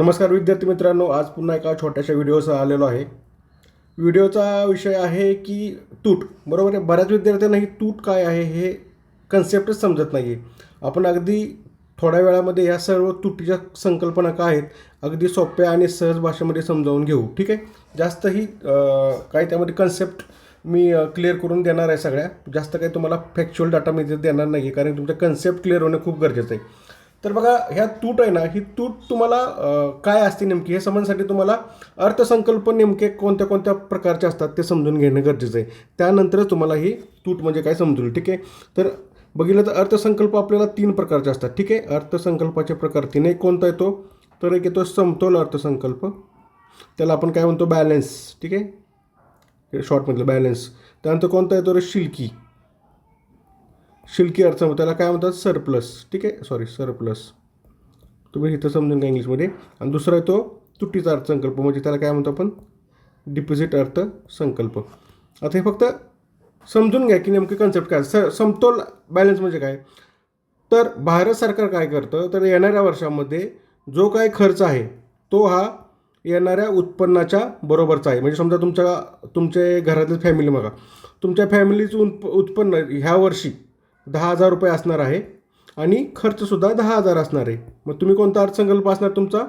नमस्कार विद्यार्थी मित्रांनो आज पुन्हा एका छोट्याशा व्हिडिओसह आलेलो आहे. व्हिडिओचा विषय आहे की तूट. बरोबर आहे? बऱ्याच विद्यार्थ्यांना ही तूट काय आहे हे कन्सेप्टच समजत नाही आहे आपण अगदी थोड्या वेळामध्ये या सर्व तुटीच्या संकल्पना काय आहेत अगदी सोप्या आणि सहज भाषेमध्ये समजावून घेऊ. ठीक आहे? जास्तही काय त्यामध्ये कन्सेप्ट मी क्लिअर करून देणार आहे सगळ्या. जास्त काही तुम्हाला फॅक्च्युअल डाटा मी देणार नाही आहे कारण तुमचं कन्सेप्ट क्लिअर होणं खूप गरजेचं आहे. तर बघा ह्या तूट आहे ना ही तूट तुम्हाला काय असते नेमकी? हे समजण्यासाठी तुम्हाला अर्थसंकल्प नेमके कोणत्या कोणत्या प्रकारचे असतात ते समजून घेणं गरजेचं आहे. त्यानंतरच तुम्हाला ही तूट म्हणजे काय समजून ठीक आहे? तर बघितलं तर अर्थसंकल्प आपल्याला तीन प्रकारचे असतात ठीक आहे? अर्थसंकल्पाचे प्रकार तीन एक कोणता येतो? तर एक येतो समतोल अर्थसंकल्प. त्याला आपण काय म्हणतो? बॅलन्स ठीक आहे? शॉर्टमधलं बॅलन्स. त्यानंतर कोणता येतो? रे शिल्की. शिल्की अर्थ त्याला काय म्हणतात? सरप्लस ठीक आहे? सॉरी सरप्लस तुम्ही इथं समजून घ्या इंग्लिशमध्ये. आणि दुसरा आहे तो तुटीचा अर्थसंकल्प. म्हणजे त्याला काय म्हणतो आपण? डिपॉझिट अर्थसंकल्प आता हे फक्त समजून घ्या की नेमकं कन्सेप्ट काय. स समतोल बॅलन्स म्हणजे काय? तर भारत सरकार काय करतं? तर येणाऱ्या वर्षामध्ये जो काय खर्च आहे तो हा येणाऱ्या उत्पन्नाच्या बरोबरचा आहे. म्हणजे समजा तुमच्या तुमचे घरातील फॅमिली बघा. तुमच्या फॅमिलीचं उत्प उत्पन्न ह्या वर्षी दहा हजार रुपये असणार आहे. आणि खर्चसुद्धा दहा हजार असणार आहे. मग तुम्ही कोणता अर्थसंकल्प असणार? तुमचा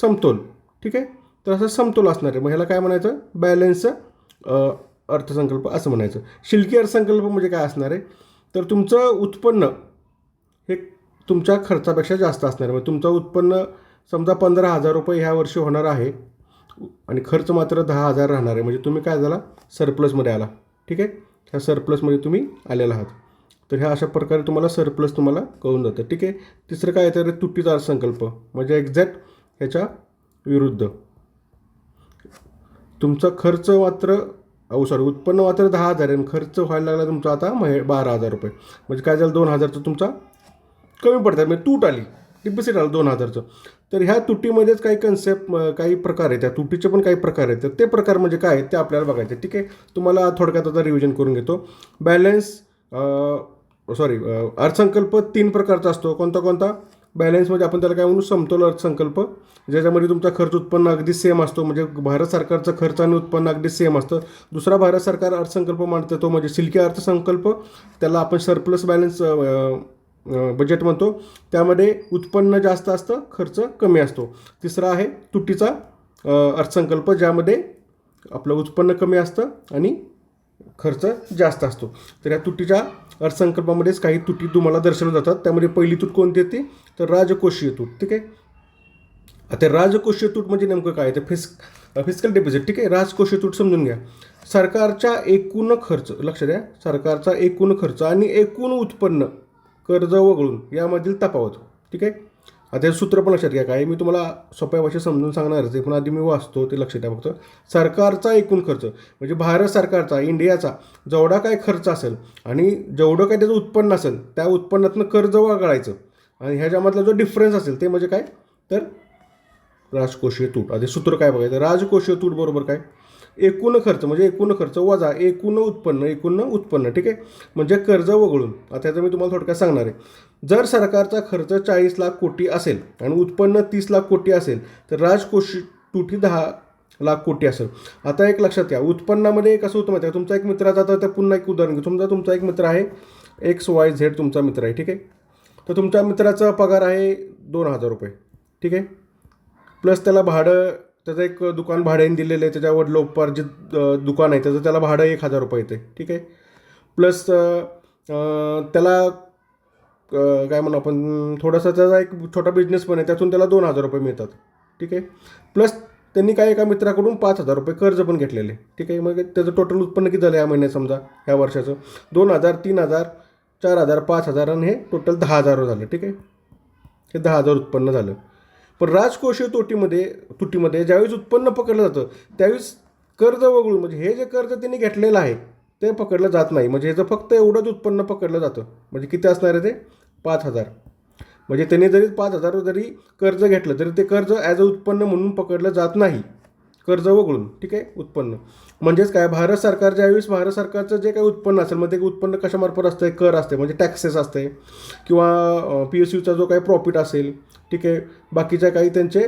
समतोल. ठीक आहे? तर असं समतोल असणार आहे. मग ह्याला काय म्हणायचं? बॅलन्स अर्थसंकल्प असं म्हणायचं. शिल्की अर्थसंकल्प म्हणजे काय असणार आहे? तर तुमचं उत्पन्न हे तुमच्या खर्चापेक्षा जास्त असणार आहे. मग तुमचं उत्पन्न समजा पंधरा हजार रुपये ह्या वर्षी होणार आहे. आणि खर्च मात्र दहा हजार राहणार आहे. म्हणजे तुम्ही काय झाला? सरप्लसमध्ये आला. ठीक आहे? ह्या सरप्लसमध्ये तुम्ही आलेला आहात. तर ह्या अशा प्रकारे तुम्हाला सरप्लस तुम्हाला कळून जातं. ठीक आहे? तिसरं काय तर तुटीचा अर्थसंकल्प म्हणजे एक्झॅक्ट ह्याच्या विरुद्ध. तुमचा खर्च मात्र अहो सॉरी उत्पन्न मात्र दहा हजार आहे आणि खर्च व्हायला लागला तुमचा आता महे बारा हजार रुपये. म्हणजे काय झालं? दोन हजारचं तुमचा कमी पडतात म्हणजे तूट आली. डिपॉझिट आलं दोन हजारचं. तर ह्या तुटीमध्येच काही कन्सेप्ट काही प्रकार आहेत. त्या तुटीचे पण काही प्रकार आहेत. तर ते प्रकार म्हणजे काय? आहेत ते आपल्याला बघायचे. ठीक आहे? तुम्हाला थोडक्यात आता रिव्हिजन करून घेतो. बॅलन्स सॉरी अर्थसंकल्प तीन प्रकारचा असतो. कोणता कोणता? बॅलन्समध्ये आपण त्याला काय म्हणू? समतोल अर्थसंकल्प. ज्याच्यामध्ये तुमचा खर्च उत्पन्न अगदी सेम असतो. म्हणजे भारत सरकारचं खर्च आणि उत्पन्न अगदी सेम असतं. दुसरा भारत सरकार अर्थसंकल्प मांडतं. तो म्हणजे सिल्की अर्थसंकल्प. त्याला आपण सरप्लस बॅलन्स बजेट म्हणतो. त्यामध्ये उत्पन्न जास्त असतं खर्च कमी असतो. तिसरा आहे तुटीचा अर्थसंकल्प. ज्यामध्ये आपलं उत्पन्न कमी असतं आणि खर्च जास्त असतो. तर या तुटीच्या अर्थसंकल्पामध्येच काही तुटी तुम्हाला दर्शवल्या जातात. त्यामध्ये पहिली तूट कोणती येते तर राजकोषीय तूट ठीक आहे? आता राजकोषीय तूट म्हणजे नेमकं काय? तर फिस फिस्कल डिपॉझिट ठीक आहे? राजकोषीय तूट समजून घ्या. सरकारच्या एकूण खर्च लक्ष द्या सरकारचा एकूण खर्च आणि एकूण उत्पन्न कर्ज वगळून यामधील तफावत ठीक आहे? आता हे सूत्र पण लक्षात घ्या. काय मी तुम्हाला सोप्या भाषेत समजून सांगणारच आहे पण आधी मी वाचतो ते लक्षात द्या फक्त. सरकारचा एकूण खर्च म्हणजे भारत सरकारचा इंडियाचा जेवढा काय खर्च असेल आणि जेवढं काय त्याचं उत्पन्न असेल त्या उत्पन्नातनं कर्ज वगळायचं आणि ह्याच्यामधला जो डिफरन्स असेल ते म्हणजे काय? तर राजकोषीय तूट. आता सूत्र काय बघायचं? राजकोषीय तूट बरोबर काय? एकूण खर्च म्हणजे एकूण खर्च वजा एकूण उत्पन्न एकूण उत्पन्न ठीक आहे? म्हणजे कर्ज वगळून. आता याचं मी तुम्हाला थोडक्यात सांगणार आहे. जर सरकारचा खर्च चाळीस लाख कोटी असेल आणि उत्पन्न तीस लाख कोटी असेल तर राजकोषी तुटी दहा लाख कोटी असेल. आता एक लक्षात घ्या उत्पन्नामध्ये कसं होतं माहिती आहे तुमचा एक मित्राचा तर पुन्हा एक उदाहरण घेऊ. समजा तुमचा एक मित्र आहे एक्स वाय झेड तुमचा मित्र आहे ठीक आहे? तर तुमच्या मित्राचा पगार आहे दोन हजार रुपये ठीक आहे? प्लस त्याला भाडं त्याचं एक दुकान भाड्याने दिलेलं आहे त्याच्यावर लोकपार्जित दुकान आहे त्याचं त्याला भाडं एक हजार रुपये येते ठीक आहे? प्लस त्याला काय म्हणू आपण थोडासा त्याचा एक छोटा बिझनेस पण आहे त्यातून त्याला दोन हजार रुपये मिळतात ठीक आहे? प्लस त्यांनी काय एका मित्राकडून पाच हजार रुपये कर्ज पण घेतलेले ठीक आहे? मग त्याचं टोटल उत्पन्न किती झालं या महिन्यात समजा ह्या वर्षाचं? दोन हजार तीन हजार चार हजार पाच हजार आणि हे टोटल दहा हजार झालं ठीक आहे? हे दहा हजार उत्पन्न झालं. पण राजकोषीय तोटीमध्ये तुटीमध्ये ज्यावेळेस उत्पन्न पकडलं जातं त्यावेळेस कर्ज वगळून म्हणजे हे जे कर्ज त्यांनी घेतलेलं आहे ते पकडलं जात नाही. म्हणजे ह्याचं फक्त एवढंच उत्पन्न पकडलं जातं म्हणजे किती असणार आहे ते? पाच हजार. म्हणजे त्यांनी जरी पाच हजार जरी कर्ज घेतलं तरी ते कर्ज ॲज अ उत्पन्न म्हणून पकडलं जात नाही. कर्ज वगळून ठीक आहे उत्पन्न. म्हणजेच काय भारत सरकार ज्यावेळेस भारत सरकारचं जे काही उत्पन्न असेल मग ते उत्पन्न कशामार्फत असतं कर असते म्हणजे टॅक्सेस असते किंवा पी एस यूचा जो काही प्रॉफिट असेल ठीक आहे बाकीच्या काही त्यांचे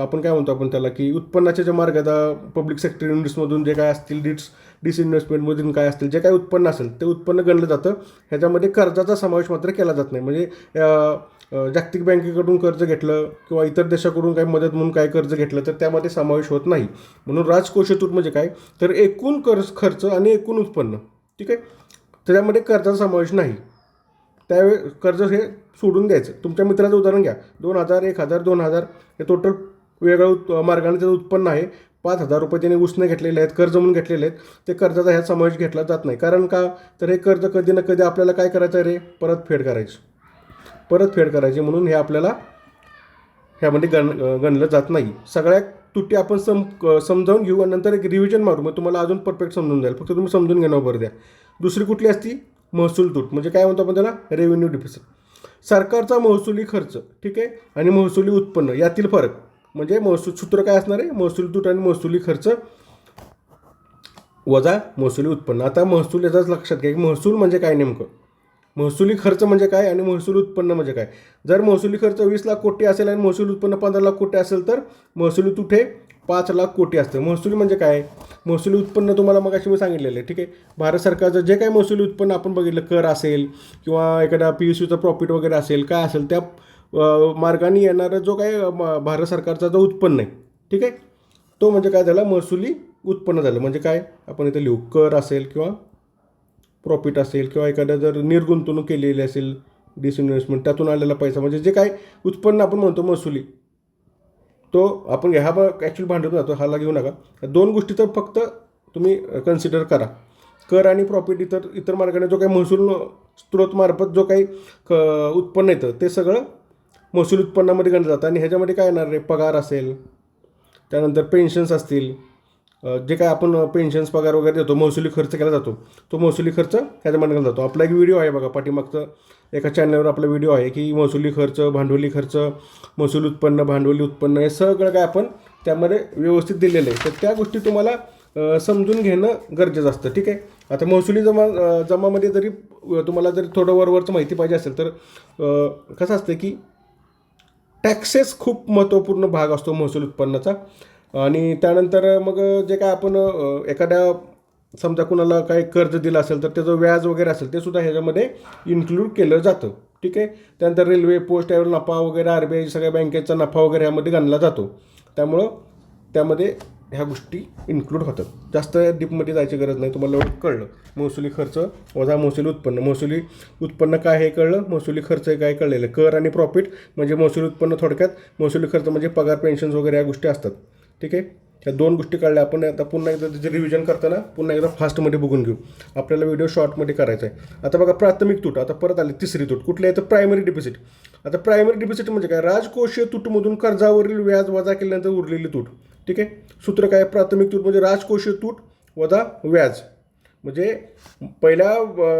आपण काय म्हणतो आपण त्याला की उत्पन्नाचे जे मार्ग आता पब्लिक सेक्टर युनिट्समधून जे काय असतील डिट्स डिसइन्व्हेस्टमेंटमधून काय असतील जे काय उत्पन्न असेल ते उत्पन्न गणलं जातं. ह्याच्यामध्ये कर्जाचा समावेश मात्र केला जात नाही. म्हणजे जागतिक बँकेकडून कर्ज घेतलं किंवा इतर देशाकडून काही मदत म्हणून काय कर्ज घेतलं तर त्यामध्ये समावेश होत नाही. म्हणून राजकोषतूट म्हणजे काय? तर एकूण कर्ज खर्च आणि एकूण उत्पन्न. ठीक आहे? त्याच्यामध्ये कर्जाचा समावेश नाही. त्यावेळी कर्ज हे सोडून द्यायचं. तुमच्या मित्राचं उदाहरण घ्या. दोन हजार एक हजार दोन हजार हे टोटल वेगळं उत् मार्गाने त्याचं उत्पन्न आहे. पाच हजार रुपये त्याने उसने घेतलेले आहेत कर्ज म्हणून घेतलेले आहेत. ते कर्जाचा ह्यात समावेश घेतला जात नाही. कारण का? तर हे कर्ज कधी ना कधी आपल्याला काय करायचं आहे रे परतफेड करायची. परतफेड करायची म्हणून हे आपल्याला ह्यामध्ये गण गणलं जात नाही. सगळ्या तुटी आपण सम समजावून घेऊ आणि नंतर एक रिव्हिजन मारू. मग तुम्हाला अजून परफेक्ट समजून जाईल. फक्त तुम्ही समजून घेणं बरं द्या. दुसरी कुठली असती? महसूल तूट. म्हणजे काय म्हणतो आपण त्याला? रेव्हेन्यू डिफिसिट सरकारचा महसुली खर्च ठीक आहे? आणि महसुली उत्पन्न यातील फरक. म्हणजे महसूल सूत्र काय असणार आहे? महसूल तूट आणि महसुली खर्च वजा महसुली उत्पन्न. आता महसूल याचाच लक्षात घ्या. की महसूल म्हणजे काय नेमकं? महसुली खर्च म्हणजे काय आणि महसूल उत्पन्न म्हणजे काय? जर महसुली खर्च वीस लाख कोटी असेल आणि महसूल उत्पन्न पंधरा लाख कोटी असेल तर महसुली तूट हे पाच लाख कोटी असतं. महसुली म्हणजे काय? महसुली उत्पन्न तुम्हाला मग मी सांगितलेलं आहे. ठीक आहे? भारत सरकारचं जे काही महसुली उत्पन्न आपण बघितलं कर असेल किंवा एखादा पी एस सीचं प्रॉफिट वगैरे असेल काय असेल त्या मार्गाने येणारा जो काही म- भारत सरकारचा जो उत्पन्न आहे ठीक आहे? तो म्हणजे काय झाला महसुली उत्पन्न झालं. म्हणजे काय? आपण इथं लिहू. कर असेल किंवा प्रॉफिट असेल किंवा एखाद्या जर निर्गुंतवणूक केलेली असेल डिसइन्व्हेस्टमेंट त्यातून आलेला पैसा. म्हणजे जे काय उत्पन्न आपण म्हणतो महसुली. तो आपण ह्या ॲक्च्युली भांडून जातो हाला घेऊ नका. दोन गोष्टी तर फक्त तुम्ही कन्सिडर करा. कर आणि प्रॉफिट इतर इतर मार्गाने जो काही महसूल स्त्रोतमार्फत जो काही क उत्पन्न येतं ते सगळं महसूल उत्पन्नामध्ये गणलं जातं आणि ह्याच्यामध्ये काय येणार आहे पगार असेल. त्यानंतर पेन्शन्स असतील. जे काय आपण पेन्शन्स पगार वगैरे देतो महसुली खर्च केला जातो तो महसुली खर्च ह्याच्यामध्ये केला जातो. आपला एक व्हिडिओ आहे बघा पाठीमागचं. एका चॅनलवर आपला व्हिडिओ आहे की महसुली खर्च भांडवली खर्च महसूल उत्पन्न भांडवली उत्पन्न हे सगळं काय आपण त्यामध्ये व्यवस्थित दिलेलं आहे. तर त्या गोष्टी तुम्हाला समजून घेणं गरजेचं असतं. ठीक आहे? आता महसुली जमा जमामध्ये जरी तुम्हाला जरी थोडं वरवरचं माहिती पाहिजे असेल तर कसं असतं की टॅक्सेस खूप महत्त्वपूर्ण भाग असतो महसूल उत्पन्नाचा. आणि त्यानंतर मग जे काय आपण एखाद्या समजा कुणाला काही कर्ज दिलं असेल तर त्याचं व्याज वगैरे असेल ते सुद्धा ह्याच्यामध्ये इन्क्लूड केलं जातं. ठीक आहे? त्यानंतर रेल्वे पोस्ट यावर नफा वगैरे आर बी आय सगळ्या बँकेचा नफा वगैरे ह्यामध्ये गणला जातो. त्यामुळं त्यामध्ये ह्या गोष्टी इन्क्लूड होतात. जास्त डीपमध्ये जायची गरज नाही तुम्हाला एवढं कळलं. महसुली खर्च वजा महसुली उत्पन्न. महसुली उत्पन्न काय हे कळलं? महसुली खर्च हे काय कळलेलं. कर आणि प्रॉफिट म्हणजे महसुली उत्पन्न थोडक्यात महसुली खर्च म्हणजे पगार पेन्शन्स वगैरे या गोष्टी असतात. ठीक आहे? ह्या दोन गोष्टी काढल्या आपण आता पुन्हा एकदा त्याचे रिव्हिजन करताना पुन्हा एकदा फास्टमध्ये बघून घेऊ. आपल्याला व्हिडिओ शॉर्टमध्ये करायचा आहे. आता बघा प्राथमिक तूट. आता परत आली तिसरी तूट. कुठली आहे? तर प्रायमरी डिपॉझिट आता प्रायमरी डिपॉझिट म्हणजे काय? राजकोषीय तूटमधून कर्जावरील व्याज वजा केल्यानंतर उरलेली तूट. ठीक आहे? सूत्र काय? प्राथमिक तूट म्हणजे राजकोषीय तूट वजा व्याज. म्हणजे पहिल्या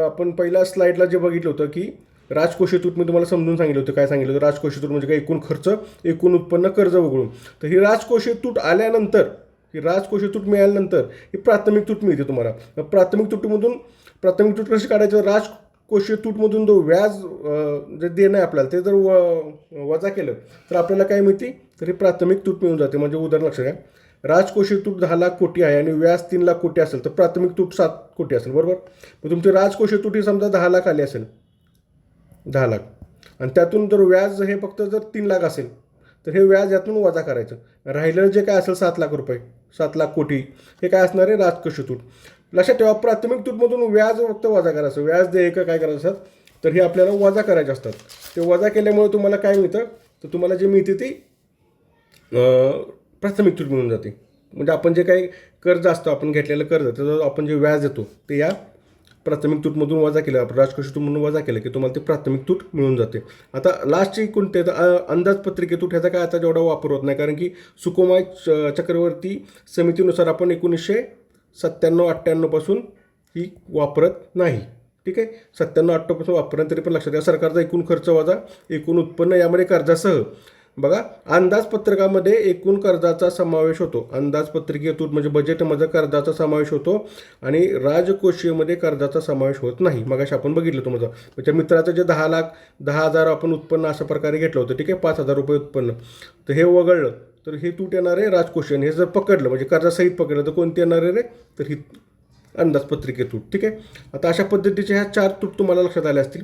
आपण पहिल्या स्लाईडला जे बघितलं होतं की राजकोषीय तूट मी तुम्हाला समजून सांगितलं होतं. काय सांगितलं होतं? राजकोषीय तूट म्हणजे काय? एकूण खर्च एकूण उत्पन्न कर्ज वगळून. तर ही राजकोषीय तूट आल्यानंतर ही राजकोषीय तूट मिळाल्यानंतर ही प्राथमिक तूट मिळते तुम्हाला. प्राथमिक तुटीमधून प्राथमिक तूट कशी काढायचं? राजकोषीय तूटमधून जो व्याज जे देणं आहे आपल्याला ते जर व वजा केलं तर आपल्याला काय मिळते? तरी प्राथमिक तूट मिळून जाते म्हणजे उदाहरण लक्षात घ्या. राजकोषीय तूट दहा लाख कोटी आहे आणि व्याज तीन लाख कोटी असेल तर प्राथमिक तूट सात कोटी असेल बरोबर? मग तुमची राजकोषीय तूट ही समजा दहा लाख आली असेल दहा लाख. आणि त्यातून जर व्याज हे फक्त जर तीन लाख असेल तर हे व्याज यातून वजा करायचं. राहिलेलं जे काय असेल सात लाख रुपये सात लाख कोटी हे काय असणार आहे? राजकोषीय तूट. लक्षात ठेवा प्राथमिक तूटमधून व्याज फक्त वजा करायचं. व्याज देयक काय करायचं असतात तर हे आपल्याला वजा करायचे असतात. ते वजा केल्यामुळे तुम्हाला काय मिळतं? तर तुम्हाला जे मिळते ती प्राथमिक तूट मिळून जाते. म्हणजे आपण जे काही कर्ज असतं आपण घेतलेलं कर्ज त्याचं आपण जे व्याज देतो ते या प्राथमिक तूटमधून वजा केलं आपण राजकोषातून वजा केलं की तुम्हाला ते प्राथमिक तूट मिळून जाते. आता लास्टची कोणते तर, तूट ह्याचा काय आता जेवढा वापर होत नाही कारण की सुकुमाय च- चक्रवर्ती समितीनुसार आपण एकोणीसशे सत्त्याण्णव अठ्ठ्याण्णवपासून ही वापरत नाही. ठीक आहे? सत्त्याण्णव अठ्ठावन्नपासून वापरण्यात तरी पण लक्षात या सरकारचा एकूण खर्च वजा एकूण उत्पन्न यामध्ये कर्जासह बघा अंदाजपत्रकामध्ये एकूण कर्जाचा समावेश होतो. अंदाजपत्रिकेतून तूट म्हणजे बजेटमध्ये कर्जाचा समावेश होतो आणि राजकोषीयमध्ये कर्जाचा समावेश होत नाही. मग आपण बघितलं तुम्हाला म्हणजे मित्राचं जे दहा लाख दहा हजार आपण उत्पन्न अशा प्रकारे घेतलं होतं ठीक आहे? पाच हजार रुपये उत्पन्न. तर हे वगळलं तर हे तूट येणार आहे राजकोषीय. हे जर पकडलं म्हणजे कर्जासहित पकडलं तर कोणते येणार आहे रे? तर ही अंदाजपत्रिके तूट ठीक आहे? आता अशा पद्धतीचे ह्या चार तूट तुम्हाला लक्षात आल्या असतील.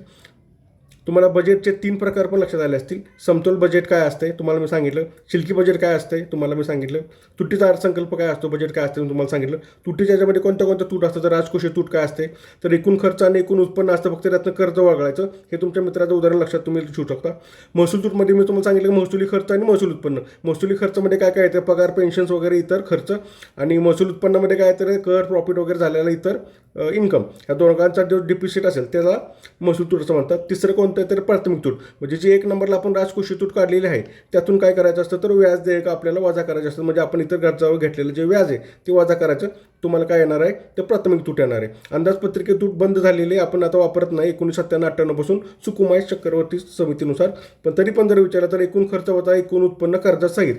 तुम्हाला बजेटचे तीन प्रकार पण लक्षात आले असतील. समतोल बजेट काय असते तुम्हाला मी सांगितलं. शिल्की बजेट काय असते तुम्हाला मी सांगितलं. तुटीचा अर्थसंकल्प काय असतो? बजेट काय असते मी तुम्हाला सांगितलं. तुटीच्या याच्यामध्ये कोणत्या कोणत्या तूट असतं? तर राजकोषीय तूट काय असते तर एकूण खर्च आणि एकूण उत्पन्न असतं. फक्त त्यातनं कर्ज वगळायचं. हे तुमच्या मित्राचं उदाहरण लक्षात तुम्ही ठेवू शकता. महसूल तूटमध्ये मी तुम्हाला सांगितलं महसुली खर्च आणि महसूल उत्पन्न. महसुली खर्चामध्ये काय काय येतं? पगार पेन्शन्स वगैरे इतर खर्च. आणि महसूल उत्पन्नामध्ये काय येतं कर प्रॉफिट वगैरे झालेला इतर इन्कम ह्या दोघांचा जो डिपिसिट असेल त्याला महसूल तूट असं म्हणतात. तिसरं कोणतं आहे तर प्राथमिक तूट. म्हणजे जे एक नंबरला आपण राजकोषी तूट काढलेली आहे त्यातून काय करायचं असतं तर व्याज देयक आपल्याला वजा करायचं असतं. म्हणजे आपण इतर खर्चावर घेतलेलं जे व्याज आहे ते वजा करायचं. तुम्हाला काय येणार आहे? तर प्राथमिक तूट येणार आहे. अंदाजपत्रिके तूट बंद झालेली आहे, आपण आता वापरत नाही. एकोणीस सत्त्याण्णव अठ्ठ्याण्णवपासून सुकुमाय चक्रवर्ती समितीनुसार. पण तरी पण जर विचारलं तर एकूण खर्च वजा एकूण उत्पन्न कर्जासहित.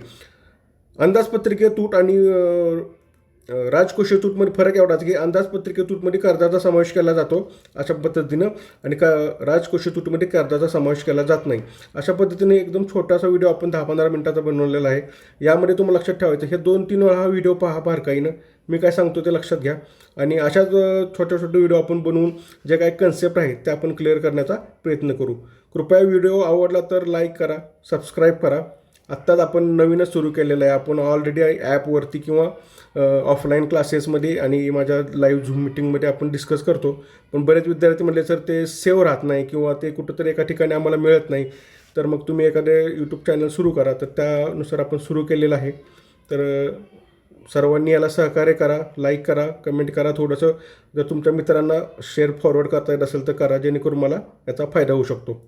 अंदाजपत्रिके तूट आणि राजकोषीय तूटमध्ये फरक एवढाच की अंदाजपत्रिके तूटमध्ये कर्जाचा समावेश केला जातो अशा पद्धतीनं आणि का राजकोषीय तूटमध्ये कर्जाचा समावेश केला जात नाही. अशा पद्धतीने एकदम छोटासा व्हिडिओ आपण दहा पंधरा मिनिटाचा बनवलेला आहे. यामध्ये तुम्हाला लक्षात ठेवायचं हे दोन तीन वेळा हा व्हिडिओ पहा बारकाईनं. मी काय सांगतो ते लक्षात घ्या. आणि अशाच छोट्या छोटे व्हिडिओ आपण बनवून जे काही कन्सेप्ट आहेत ते आपण क्लिअर करण्याचा प्रयत्न करू. कृपया व्हिडिओ आवडला तर लाईक करा सबस्क्राईब करा. आत्ताच आपण नवीनच सुरू केलेलं आहे. आपण ऑलरेडी ॲपवरती किंवा ऑफलाईन क्लासेसमध्ये आणि माझ्या लाईव्ह झूम मिटिंगमध्ये आपण डिस्कस करतो. पण बरेच विद्यार्थी म्हटले सर ते सेव्ह राहत नाही किंवा ते कुठंतरी एका ठिकाणी आम्हाला मिळत नाही. तर मग तुम्ही एखादे यूट्यूब चॅनल सुरू करा. तर त्यानुसार आपण सुरू केलेलं आहे. तर सर्वांनी याला सहकार्य करा लाईक करा कमेंट करा थोडंसं. जर तुमच्या मित्रांना शेअर फॉरवर्ड करता येत असेल तर करा जेणेकरून मला याचा फायदा होऊ शकतो.